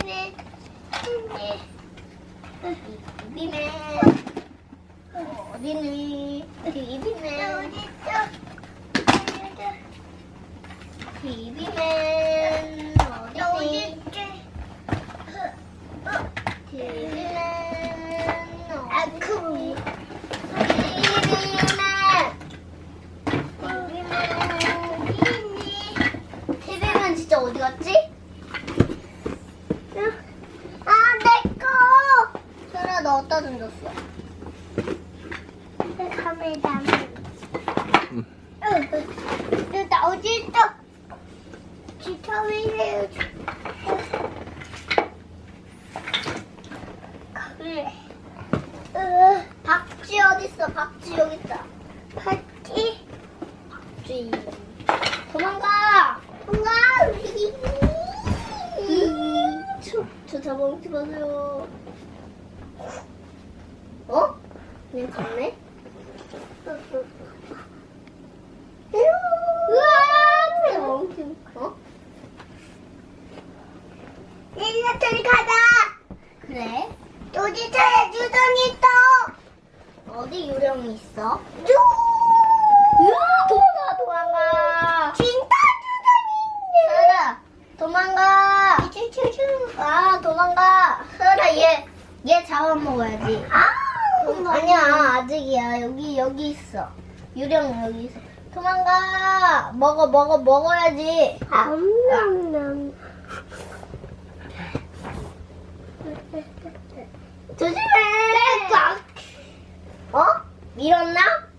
Baby man. Baby man. Baby man. 어디다 던졌어? 내 카메라. 응. 응. 나 어디 있어? 진짜 왜 이래요? 그래. 으, 박쥐 어디 있어? 박쥐 여기 있다. 박쥐? 박쥐. 도망가! 도망가! 저, 저 잡아먹지 마세요. 어? 그냥 갔네? 우와! 잡아먹지, 어? 저리 가자! 그래? 차에 유령이 있어! 어디 유령이 있어? 쭈! 으아! 도망가, 도망가! 진짜 유령이 있네! 도망가! 아, 도망가! 얘, 얘 잡아 먹어야지. 아! 아니야, 아직이야. 여기, 여기 있어. 유령 여기 있어. 도망가! 먹어, 먹어, 먹어야지. 암냠냠. 조심해! 어? 밀었나?